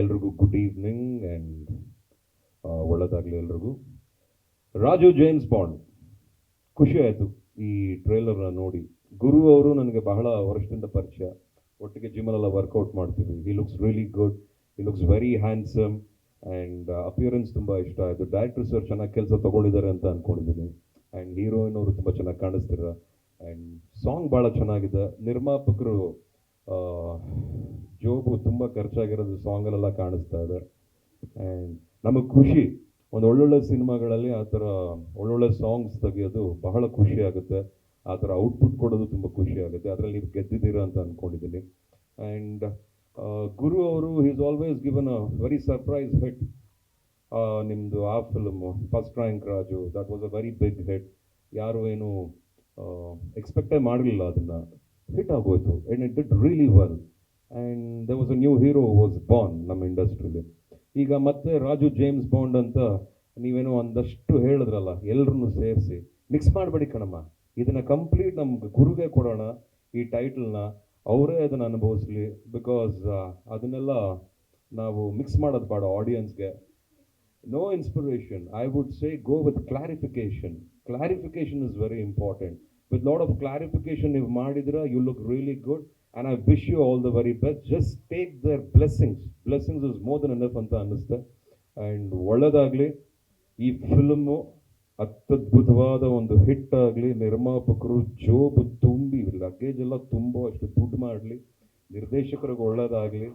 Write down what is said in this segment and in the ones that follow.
ಎಲ್ರಿಗೂ good evening and ಒಳ್ಳೆದಾಗಲಿ ಎಲ್ರಿಗೂ. Raju James Bond. ಖುಷಿ ಆಯಿತು ಈ ಟ್ರೇಲರ್ನ ನೋಡಿ. ಗುರು ಅವರು ನನಗೆ ಬಹಳ ವರ್ಷದಿಂದ ಪರಿಚಯ. ಒಟ್ಟಿಗೆ ಜಿಮ್ಮಲ್ಲೆಲ್ಲ ವರ್ಕೌಟ್ ಮಾಡ್ತೀವಿ. He looks really good he looks very handsome and appearance ತುಂಬ ಇಷ್ಟ ಆಯಿತು. ಡೈರೆಕ್ಟರ್ ಸರ್ ಚೆನ್ನಾಗಿ ಕೆಲಸ ತೊಗೊಂಡಿದ್ದಾರೆ ಅಂತ ಅಂದ್ಕೊಂಡಿದ್ದೀನಿ ಆ್ಯಂಡ್ ಹೀರೋಯಿನ್ ಅವರು ತುಂಬ ಚೆನ್ನಾಗಿ ಕಾಣಿಸ್ತೀರ ಆ್ಯಂಡ್ ಸಾಂಗ್ ಭಾಳ ಚೆನ್ನಾಗಿದೆ. ನಿರ್ಮಾಪಕರು ಜೋಬು ತುಂಬ ಖರ್ಚಾಗಿರೋದು ಸಾಂಗಲ್ಲೆಲ್ಲ ಕಾಣಿಸ್ತಾ ಇದೆ. ಆ್ಯಂಡ್ ನಮಗೆ ಖುಷಿ. ಒಂದು ಒಳ್ಳೊಳ್ಳೆ ಸಿನಿಮಾಗಳಲ್ಲಿ ಆ ಥರ ಒಳ್ಳೊಳ್ಳೆ ಸಾಂಗ್ಸ್ ತೆಗೆಯೋದು ಬಹಳ ಖುಷಿ ಆಗುತ್ತೆ. ಆ ಥರ ಔಟ್ಪುಟ್ ಕೊಡೋದು ತುಂಬ ಖುಷಿ ಆಗುತ್ತೆ. ಅದರಲ್ಲಿ ನೀವು ಗೆದ್ದಿದ್ದೀರಾ ಅಂತ ಅಂದ್ಕೊಂಡಿದ್ದೀನಿ ಆ್ಯಂಡ್ ಗುರು ಅವರು is always given a very surprise hit ನಿಮ್ಮದು ಆ film first rank Raju that was a very big hit ಯಾರು ಏನು ಎಕ್ಸ್ಪೆಕ್ಟೇ ಮಾಡಲಿಲ್ಲ ಅದನ್ನು. ಹಿಟ್ ಆಗೋಯ್ತು. And it did really well and the was a new hero was born ನಮ್ಮ ಇಂಡಸ್ಟ್ರಿಲಿ ಈಗ ಮತ್ತೆ ರಾಜು ಜೇಮ್ಸ್ ಬಾಂಡ್ ಅಂತ ನೀವೇನೋ ಒಂದಷ್ಟು ಹೇಳಿದ್ರಲ್ಲ ಎಲ್ಲರನ್ನು ಸೇರಿಸಿ. ಮಿಕ್ಸ್ ಮಾಡಬೇಡಿ ಕಣಮ್ಮ. ಇದನ್ನು ಕಂಪ್ಲೀಟ್ ನಮ್ಗೆ ಗುರುಗೆ ಕೊಡೋಣ ಈ ಟೈಟಲ್ನ ಅವರೇ ಅದನ್ನು ಅನುಭವಿಸ್ಲಿ ಬಿಕಾಸ್ ಅದನ್ನೆಲ್ಲ ನಾವು ಮಿಕ್ಸ್ ಮಾಡೋದು ಬೇಡ ಆಡಿಯನ್ಸ್ಗೆ no inspiration I would say go with clarification clarification is very important with lot of clarification ನೀವು ಮಾಡಿದ್ರೆ you look really good and I wish you all the very best just take their blessings blessings is more than enough ಅಂತ ಅನ್ನಿಸ್ತೆ. And ಒಳ್ಳೆಯದಾಗಲಿ ಈ film ಅತ್ಯದ್ಭುತವಾದ ಒಂದು hit ಆಗಲಿ. ನಿರ್ಮಾಪಕರು ಜೋಬು ತುಂಬಿ. ಲಗೇಜ್ ಎಲ್ಲ ತುಂಬೋ ಅಷ್ಟು ದುಡ್ಡು ಮಾಡಲಿ. ನಿರ್ದೇಶಕರಿಗೆ ಒಳ್ಳೆಯದಾಗಲಿ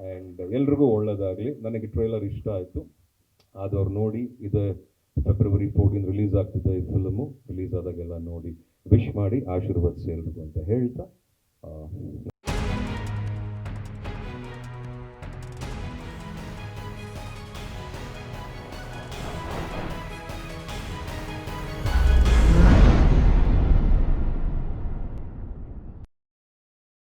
ಆ್ಯಂಡ್ ಎಲ್ರಿಗೂ ಒಳ್ಳೆಯದಾಗಲಿ ನನಗೆ ಟ್ರೈಲರ್ ಇಷ್ಟ ಆಯಿತು. ಆದವ್ರು ನೋಡಿ. ಇದು ಫೆಬ್ರವರಿ ಫೋರ್ಟೀನ್ ರಿಲೀಸ್ ಆಗ್ತಿದೆ ಈ ಫಿಲ್ಮು ರಿಲೀಸ್ ಆದಾಗೆಲ್ಲ ನೋಡಿ. ವಿಶ್ ಮಾಡಿ. ಆಶೀರ್ವದಿಸಿ ಎಲ್ರಿಗೂ ಅಂತ ಹೇಳ್ತಾ uh,